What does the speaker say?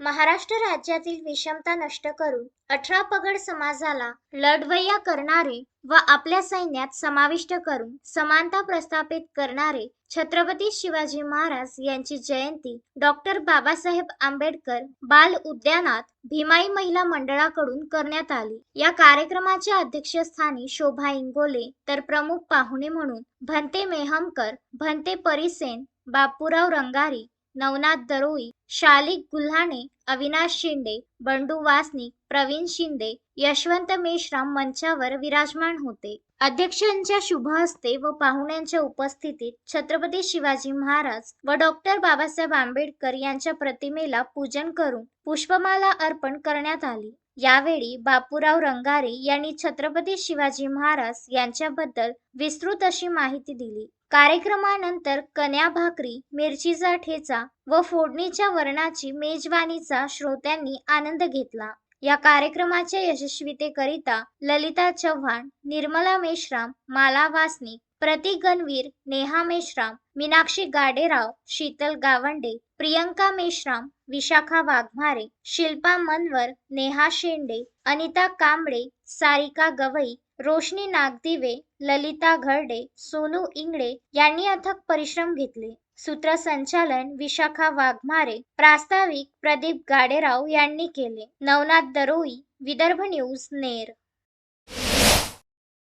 महाराष्ट्र राज्यातील विषमता नष्ट करून अठरा पगड समाजाला लढवय्या करणारे व आपल्या सैन्यात समाविष्ट करून समानता प्रस्थापित करणारे छत्रपती शिवाजी महाराज यांची जयंती डॉक्टर बाबासाहेब आंबेडकर बाल उद्यानात भीमाई महिला मंडळाकडून करण्यात आली. या कार्यक्रमाच्या अध्यक्षस्थानी शोभा इंगोले तर प्रमुख पाहुणे म्हणून भंते मेहमकर भंते परिसेन बापूराव रंगारी नवनाथ दरोई शालिक गुल्हाणे अविनाश शिंदे बंडू वासनिक प्रवीण शिंदे यशवंत मेश्राम मंचावर विराजमान होते. अध्यक्षांच्या शुभ हस्ते व पाहुण्यांच्या उपस्थितीत छत्रपती शिवाजी महाराज व डॉक्टर बाबासाहेब आंबेडकर यांच्या प्रतिमेला पूजन करून पुष्पमाला अर्पण करण्यात आली. यावेळी बापूराव रंगारे यांनी छत्रपती शिवाजी महाराज यांच्याबद्दल विस्तृत अशी माहिती दिली. कार्यक्रमानंतर कन्या भाकरी मिरचीचा ठेचा व फोडणीच्या वरणाची मेजवानीचा श्रोत्यांनी आनंद घेतला. या कार्यक्रमाच्या यशस्वीतेकरिता ललिता चव्हाण निर्मला मेश्राम माला वासनिक प्रतीक गणवीर नेहा मेश्राम मीनाक्षी गाडेराव शीतल गावंडे प्रियंका मेश्राम विशाखा वाघमारे शिल्पा मनवर नेहा शेंडे अनिता कांबळे सारिका गवई रोशनी नागदिवे ललिता घरडे सोनू इंगळे यांनी अथक परिश्रम घेतले. सूत्रसंचालन विशाखा वाघमारे प्रास्ताविक प्रदीप गाडेराव यांनी केले. नवनाथ दरोई विदर्भ न्यूज नेर